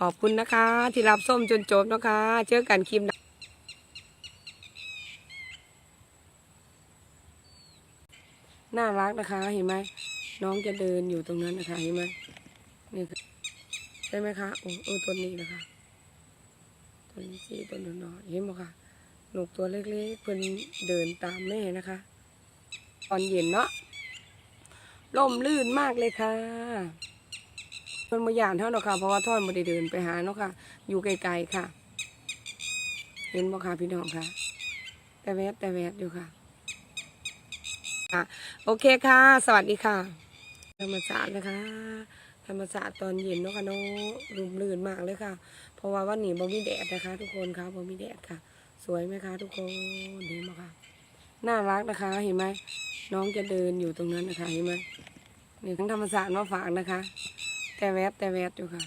ขอบคุณนะคะ ที่รับส้มจนจบนะคะ เจอกันคลิปหน้าน่ารักนะคะ เห็นไหมน้องจะเดินอยู่ตรงนั้นนะคะเห็นไหมนี่ใช่ไหมคะโอ้โอ้ตัวนี้นะคะตัวนี้สีตัวน้อยเห็นไหมคะหนูตัวเล็กๆเพิ่นเดินตามแม่นะคะ ตอนเย็นเนาะล่มลื่นมากเลยค่ะ พิ่นมาย่านเท่าเนาะค่ะ เพราะว่าท่อนม่ได้เดินไปหาเนาะค่ะ อยู่ไกลๆค่ะ เห็นบ่ค่ะพี่น้องค่ะ แต่แวบแต่แวบอยู่ค่ะค่ะ โอเคค่ะ สวัสดีค่ะ ธรรมศาสตร์นะคะ ธรรมศาสตร์ตอนเย็นเนาะค่ะเนาะรุมลื่นมากเลยค่ะ เพราะว่าวันนี้บ่มีแดดนะคะ ทุกคนค่ะบ่มีแดดค่ะ สวยไหมคะ ทุกคนเห็นไหมคะน่ารักนะคะ เห็นไหมน้องจะเดินอยู่ตรงนั้นนะคะเห็นไหมนี่ทั้งธรรมศาสตร์มาฝากนะคะ แต่แวบแต่แวบอยู่ค่ะ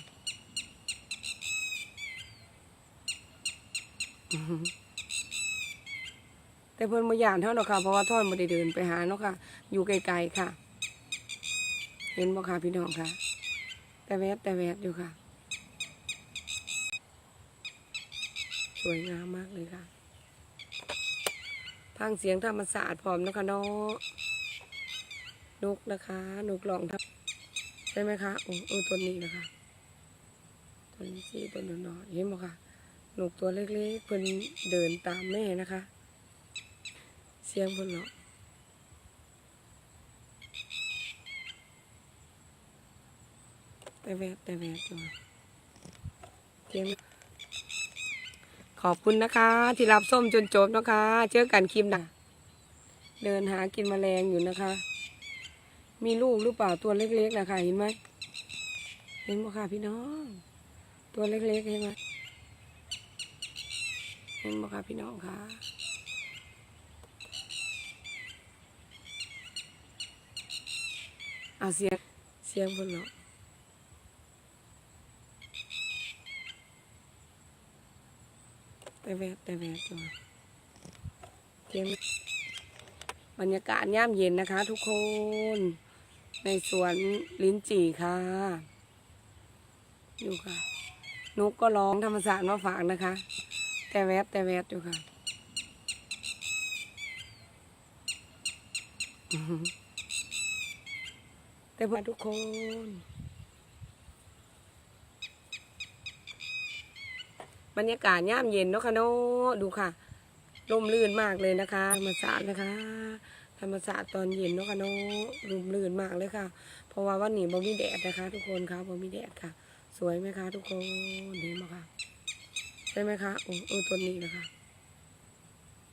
แต่เพิ่นมายานเท่าเนาะค่ะ เพราะว่าท่อนม่ได้เดินไปหาเนาะค่ะ อยู่ไกลๆค่ะ เห็นบ่ค่ะพี่น้องค่ะ แต่แวบแต่แวบอยู่ค่ะ สวยงามมากเลยค่ะทางเสียงธรรมศาสตร์พร้อมนะคะเนาะนกนะคะนกหลองท ช่ไหมคะโอ้โอตัวนี้นะคะ ตัวนี้สีตัวน้อยๆเห็นบ่ค่ะนกตัวเล็กๆเพิ่นเดินตามแม่นะคะ เสียงเพิ่นเนาะแต่แวบแต่แวบอยู่เสียงขอบคุณนะคะ ที่รับส้มจนจบนะคะ เจอกันคลิปหน้าเดินหากินแมลงอยู่นะคะ มีลูกหรือเปล่าตัวเล็กๆนะคะเห็นไหมเห็นไหมคะพี่น้อง ตัวเล็กๆเห็นไหมเห็นไหมคะพี่น้องค่ะเอาเสียงเสียงบนเนาะแต่แวบแต่แวบอยู่เทียงบรรยากาศย่ามเย็นนะคะทุกคน ในสวนลิ้นจี่ค่ะอยู่ค่ะ นกก็ร้องธรรมศาสตร์มาฝากนะคะ แต่แวบแต่แวบอยู่ค่ะอื้อหือแต่ว่าทุกคนบรรยากาศย่ามเย็นเนาะค่ะเนดูค่ะร่มรื่นมากเลยนะคะธรรมศาสตร์นะคะ ธรรมศาสตร์ตอนเย็นเนาะค่ะเนาะร่มรื่นมากเลยค่ะ เพราะว่าวันนี้บ่มีแดดนะคะ ทุกคนค่ะบ่มีแดดค่ะ สวยไหมคะ ทุกคนเห็นไหมคะใช่ไหมคะโอ้โอ้ตัวนี้นะคะ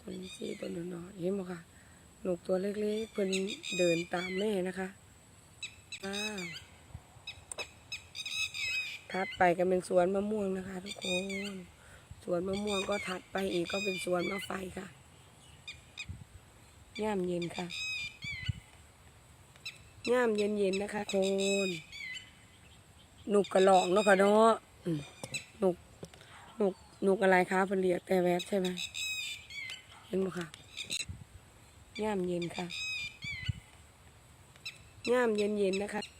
ตัวนี้สีตัวน้อยๆเห็นไหมคะหนกตัวเล็กๆเพิ่นเดินตามแม่นะคะอ้าวถัดไปก็เป็นสวนมะม่วงนะคะ ทุกคนสวนมะม่วงก็ถัดไปอีกก็เป็นสวนมะไฟค่ะ ย่ามเย็นค่ะย่ามเย็นเย็นๆนะคะคนหนุกกระหลองเนาะค่ะเนาะอืมหนุกหนุกหนุกอะไรคะเพิ่นเรียกแต่แวบใช่ไหมเห็นไหมคะย่ามเย็นค่ะย่ามเย็นเย็นๆนะคะ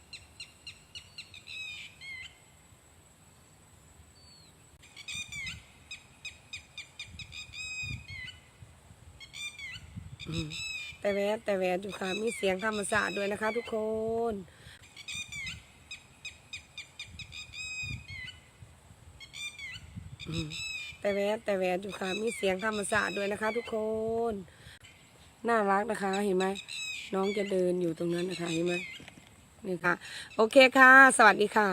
แต่แวดแต่แวดอยู่ค่ะ มีเสียงธรรมศาสตร์ด้วยนะคะ ทุกคนแต่แวดแต่แวดอยู่ค่ะ มีเสียงธรรมศาสตร์ด้วยนะคะ ทุกคน น่ารักนะคะเห็นไหมน้องจะเดินอยู่ตรงนั้นนะคะเห็นไหมนี่ค่ะ โอเคค่ะ สวัสดีค่ะ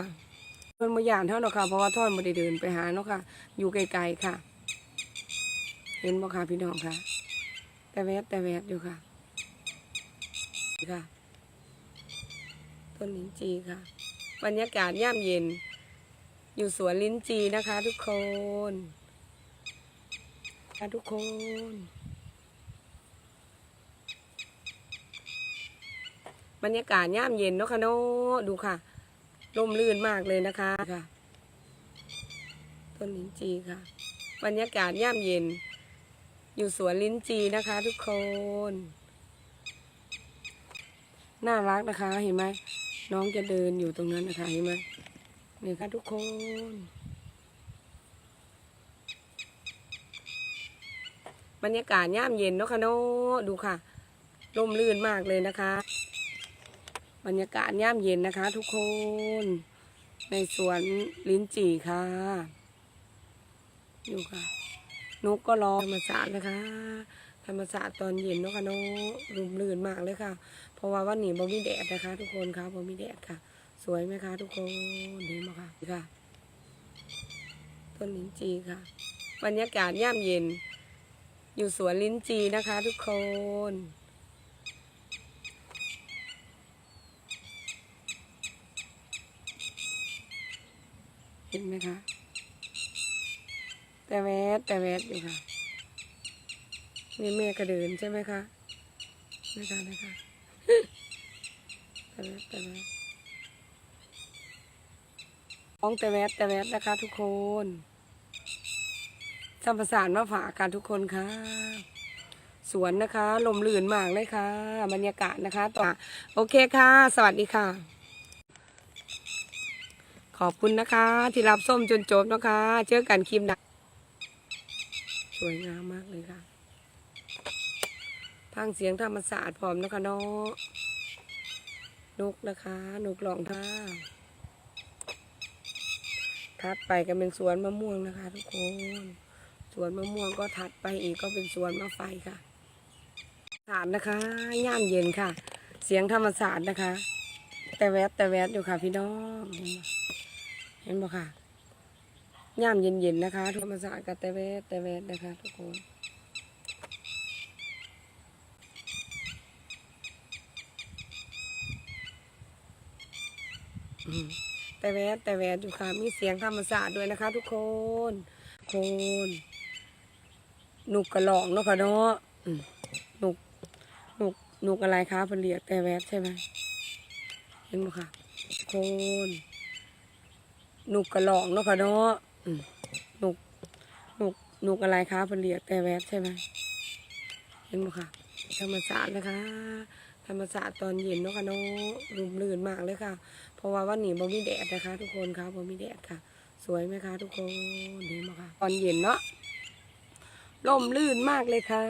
เพิ่นมาย่านเท่าเนาะค่ะเพราะว่าท่อนไม่ได้เดินไปหาเนาะค่ะ อยู่ไกลๆค่ะ เห็นบ่ค่ะพี่น้องค่ะ แต่แวบแต่แวบอยู่ค่ะ ค่ะ ต้นลิ้นจีค่ะ บรรยากาศย่ามเย็น อยู่สวนลิ้นจีนะคะ ทุกคนค่ะทุกคน บรรยากาศย่ามเย็นเนาะค่ะเนดูค่ะร่มรื่นมากเลยนะคะค่ะ ต้นลิ้นจีค่ะ บรรยากาศย่ามเย็น อยู่สวนลิ้นจีนะคะ ทุกคน น่ารักนะคะเห็นไหมน้องจะเดินอยู่ตรงนั้นนะคะเห็นไหมนี่ค่ะทุกคนบรรยากาศย่ามเย็นเนาะคะ่ะโนดูค่ะร่มรื่นมากเลยนะคะ บรรยากาศย่ามเย็นนะคะ ทุกคน ในสวนลิ้นจี่ค่ะดูค่ะ นกก็ร้องธรรมชาตินะคะ ธรรมศาสตร์ตอนเย็นเนาะค่ะเนาะร่มรื่นมากเลยค่ะ เพราะว่าวันนี้บ่มีแดดนะคะ ทุกคนค่ะบ่มีแดดค่ะ สวยไหมคะ ทุกคนดีมากค่ะค่ะ ต้นลิ้นจีค่ะ บรรยากาศย่ามเย็น อยู่สวนลิ้นจีนะคะ ทุกคนเห็นไหมคะ แต่แวดแต่แวดอยู่ค่ะ นี่แม่กระเดินใช่ไหมคะนะคะนะคะแต่แวดแต่แวดร้องแต่แวดแต่แวดนะคะทุกคนสัมประสานมาฝากกันทุกคนค่ะ สวนนะคะ ลมลื่นมากเลยค่ะ บรรยากาศนะคะต่อโอเคค่ะ สวัสดีค่ะ ขอบคุณนะคะ ที่รับส้มจนจบนะคะ เจอกันคลิปหนะสวยงามมากเลยค่ะ ทางเสียงธรรมศาสตร์พร้อมนะคะเนาะนกนะคะนกหลองท่าถัดไปก็เป็นสวนมะม่วงนะคะ ทุกคนสวนมะม่วงก็ถัดไปอีกก็เป็นสวนมะไฟค่ะศาสตร์นะคะย่ามเย็นค่ะ เสียงธรรมศาสตร์นะคะ แต่แวดแต่แวดอยู่ค่ะ พี่น้องเห็นไหมเห็นบ่ค่ะย่ามเย็นๆนะคะ ธรรมศาสตร์กับแต่แวดแต่แวดนะคะ ทุกคน แต่แวดแต่แวดอยู่ค่ะ มีเสียงธรรมศาสตร์ด้วยนะคะ ทุกคนโคนหนุกกระหลองเนาะค่ะเนาะอืมหนุกหนุกหนุกอะไรคะเพิ่นเรียกแต่แวดใช่ไหมเห็นบ่ค่ะโคนหนุกกระหลองเนาะค่ะเนาะอืมหนุกหนุกหนุกอะไรคะเพิ่นเรียกแต่แวดใช่ไหมเห็นบ่ค่ะธรรมศาสตร์นะคะ ธรรมศาสตร์ตอนเย็นเนาะค่ะเนาะรุมรื่นมากเลยค่ะ เพราะว่าวันนี้บ่มีแดดนะคะ ทุกคนค่ะบ่มีแดดค่ะ สวยไหมคะ ทุกคนดีมากค่ะ ตอนเย็นเนาะลมลื่นมากเลยค่ะ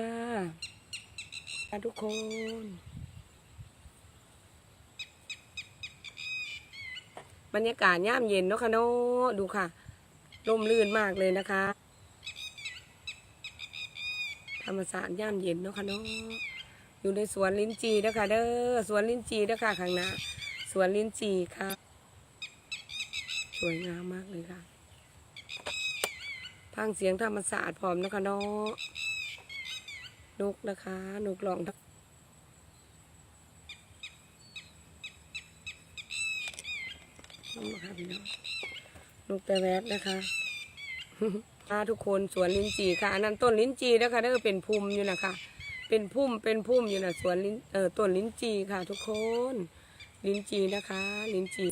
ค่ะทุกคนบรรยากาศย่ามเย็นเนาะค่ะเนาะดูค่ะลมลื่นมากเลยนะคะ ธรรมศาสตร์ย่ามเย็นเนาะค่ะเนาะ อยู่ในสวนลิ้นจีเด้อค่ะเด้อสวนลิ้นจีเด้อค่ะข้างหน้าสวนลิ้นจีค่ะ สวยงามมากเลยค่ะทางเสียงธรรมศาสตร์พร้อมนะคะเนาะนกนะคะนกลองทักนี่นะคะพี่น้องนกแต่แวดนะคะทุกคนสวนลิ้นจีค่ะอันนั้นต้นลิ้นจีนะคะนั่นก็เป็นพุ่มอยู่นะคะ เป็นพุ่มเป็นพุ่มอยู่นะสวนลิ้นเอ่อต้นลิ้นจีค่ะ ทุกคน ลิ้นจีนะคะ ลิ้นจี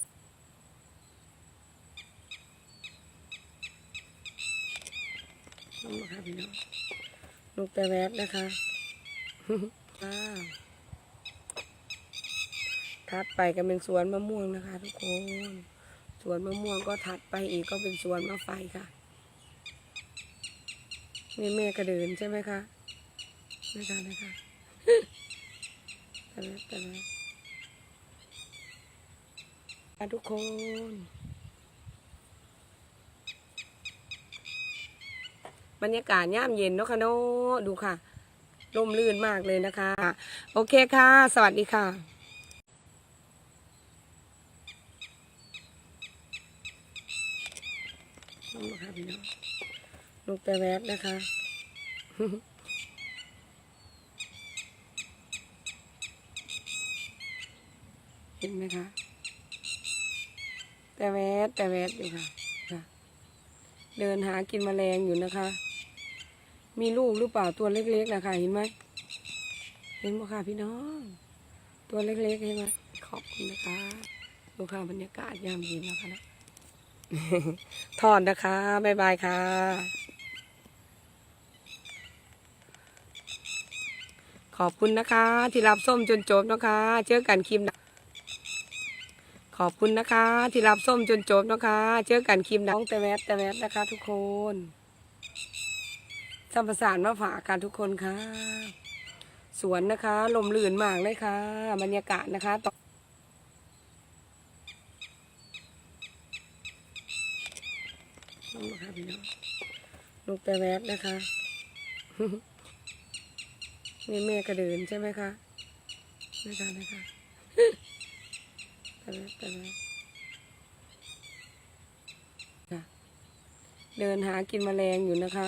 นี่นะคะพี่น้องนกแต่แวดนะคะค่ะถัดไปก็เป็นสวนมะม่วงนะคะ ทุกคน สวนมะม่วงก็ถัดไปอีกก็เป็นสวนมะไฟค่ะนี่แม่กระเดินใช่ไหมคะ นะคะนะคะแต่ละแต่ละค่ะทุกคนบรรยากาศย่ามเย็นเนาะค่ะเนาะดูค่ะร่มรื่นมากเลยนะคะ โอเคค่ะ สวัสดีค่ะนี่นะคะพี่น้องนกแต่แวดนะคะ เห็นไหมคะ แต่แวดแต่แวดอยู่ค่ะค่ะ เดินหากินแมลงอยู่นะคะ มีลูกหรือเปล่าตัวเล็กๆนะคะเห็นไหมเห็นไหมคะพี่น้อง ตัวเล็กๆเห็นไหมขอบคุณนะคะดูค่ะบรรยากาศยามเย็นแล้วค่ะนะถอนนะคะบ๊ายบายค่ะ ขอบคุณนะคะ ที่รับส้มจนจบนะคะ เจอกันคลิปน้า ขอบคุณนะคะ ที่รับส้มจนจบนะคะ เจอกันคลิปน้องแต่แวดแต่แวดนะคะ ทุกคนสัมปสานมาฝากกันทุกคนค่ะ สวนนะคะ ลมลื่นมากเลยค่ะ บรรยากาศนะคะต่อนี่นะคะพี่น้องนกแต่แวดนะคะ นี่แม่กระเดินใช่ไหมคะนะคะนะคะ แต่แวดแล้วเดินหากินแมลงอยู่นะคะ